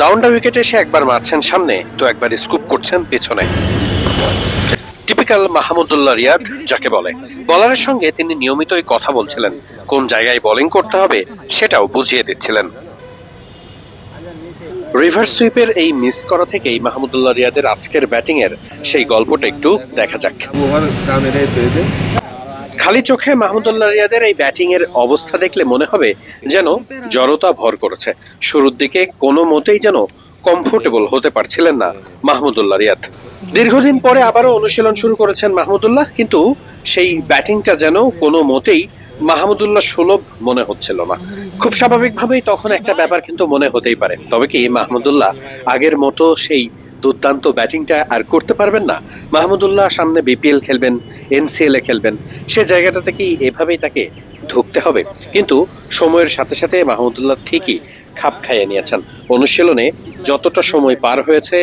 ডাউনটা উইকেটে এসে একবার মারছেন সামনে, তো একবার স্কুপ করছেন পেছনে। টিপিক্যাল মাহমুদুল্লাহ রিয়াদ যাকে বলে। বলারের সঙ্গে তিনি নিয়মিতই কথা বলছিলেন। কোন জায়গায় বোলিং করতে হবে সেটাও বুঝিয়ে দিচ্ছিলেন। রিভার্স সুইপের এই মিস করা থেকেই মাহমুদুল্লাহ রিয়াদের আজকের ব্যাটিং এর সেই গল্পটা একটু দেখা যাক। খালি চোখে মাহমুদুল্লাহ রিয়াদের এই ব্যাটিং এর অবস্থা দেখলে মনে হবে যেন জড়তা ভর করেছে। শুরুর দিকে কোনো মতেই যেন কমফোর্টেবল হতে পারছিলেন না মাহমুদুল্লাহ রিয়াদ। দীর্ঘদিন পরে আবারও অনুশীলন শুরু করেছেন মাহমুদুল্লাহ, কিন্তু সেই ব্যাটিংটা যেন কোনো মতেই মাহমুদুল্লাহ সুলভ মনে হচ্ছিল না। খুব স্বাভাবিকভাবেই তখন একটা ব্যাপার কিন্তু মনে হতেই পারে। তবে কি মাহমুদুল্লাহ আগের মতো সেই দুর্দান্ত ব্যাটিংটা আর করতে পারবেন না। মাহমুদুল্লাহ সামনে বিপিএল খেলবেন, এনসিএল খেলবেন। সে জায়গাটাতে কি এভাবেই তাকে ঢুকতে হবে? কিন্তু সময়ের সাথে সাথে মাহমুদুল্লাহ ঠিকই খাপ খাইয়ে নিয়েছেন। অনুশীলনে যতটা সময় পার হয়েছে,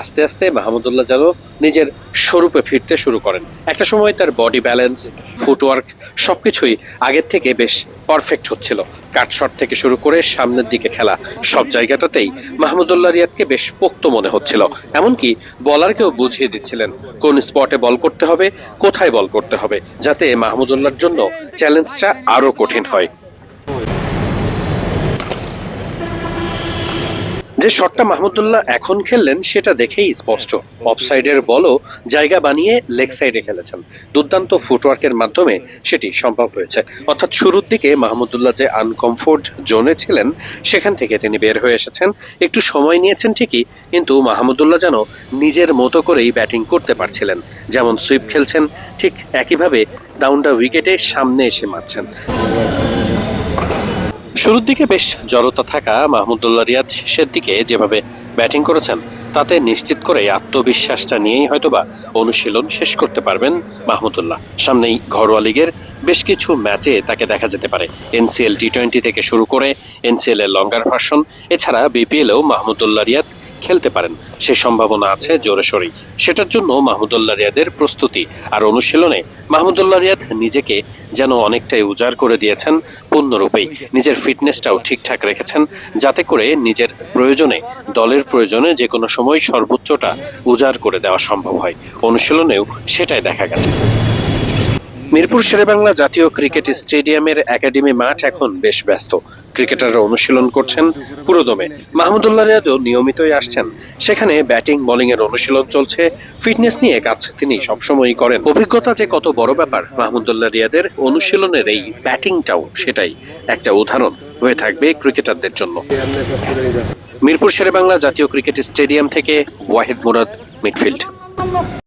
আস্তে আস্তে মাহমুদুল্লাহ যেন নিজের স্বরূপে ফিরতে শুরু করেন। একটা সময় তার বডি ব্যালেন্স, ফুটওয়ার্ক সবকিছুই আগের থেকে বেশ পারফেক্ট হচ্ছিল। কাটশট থেকে শুরু করে সামনের দিকে খেলা সব জায়গাটাতেই মাহমুদুল্লাহ রিয়াদকে বেশ পোক্ত মনে হচ্ছিল। এমনকি বলারকেও বুঝিয়ে দিচ্ছিলেন কোন স্পটে বল করতে হবে, কোথায় বল করতে হবে, যাতে মাহমুদুল্লাহর জন্য চ্যালেঞ্জটা আরও কঠিন হয়। যে শটটা মাহমুদুল্লাহ এখন খেললেন, সেটা দেখেই স্পষ্ট। অফসাইডের বলও জায়গা বানিয়ে লেগ সাইডে খেলেছেন। দুর্দান্ত ফুটওয়ার্কের মাধ্যমে সেটি সম্ভব হয়েছে। অর্থাৎ শুরুর দিকে মাহমুদুল্লাহ যে আনকমফোর্ট জোনে ছিলেন, সেখান থেকে তিনি বের হয়ে এসেছেন। একটু সময় নিয়েছেন ঠিকই, কিন্তু মাহমুদুল্লাহ যেন নিজের মতো করেই ব্যাটিং করতে পারছিলেন। যেমন সুইপ খেলছেন, ঠিক একইভাবে ডাউনটা উইকেটে সামনে এসে মারছেন। শুরুর দিকে বেশ জড়তা থাকা মাহমুদুল্লাহ রিয়াদ শেষের দিকে যেভাবে ব্যাটিং করেছেন, তাতে নিশ্চিত করে আত্মবিশ্বাসটা নিয়েই হয়তোবা অনুশীলন শেষ করতে পারবেন মাহমুদুল্লাহ। সামনেই ঘরোয়া লীগের বেশ কিছু ম্যাচে তাকে দেখা যেতে পারে। এনসিএল টি টোয়েন্টি থেকে শুরু করে এনসিএল এর লঙ্গার ভার্সন, এছাড়া বিপিএলেও মাহমুদুল্লাহ রিয়াদ খেলতে পারেন। সে সম্ভাবনা আছে জোরে সোরেই। সেটার জন্য মাহমুদুল্লাহ রিয়াদের প্রস্তুতি আর অনুশীলনে মাহমুদুল্লাহ রিয়াদ নিজেকে যেন অনেকটাই উজাড় করে দিয়েছেন পূর্ণরূপেই। নিজের ফিটনেসটাও ঠিকঠাক রেখেছেন, যাতে করে নিজের প্রয়োজনে, দলের প্রয়োজনে যে কোনো সময় সর্বোচ্চটা উজাড় করে দেওয়া সম্ভব হয়। অনুশীলনেও সেটাই দেখা গেছে। মিরপুর শেরেবাংলা জাতীয় ক্রিকেট স্টেডিয়ামের একাডেমি মাঠ এখন বেশ ব্যস্ত। ক্রিকেটাররা অনুশীলন করছেন পুরোদমে। মাহমুদুল্লাহ রিয়াদও নিয়মিতই আসছেন। সেখানে ব্যাটিং বোলিং এর অনুশীলন চলছে। ফিটনেস নিয়ে কাজ তিনি সবসময়ই করেন। অভিজ্ঞতা যে কত বড় ব্যাপার, মাহমুদুল্লাহ রিয়াদের অনুশীলনের এই ব্যাটিংটাও সেটাই একটা উদাহরণ হয়ে থাকবে ক্রিকেটারদের জন্য। মিরপুর শেরেবাংলা জাতীয় ক্রিকেট স্টেডিয়াম থেকে ওয়াহিদ মুরাদ, মিডফিল্ড।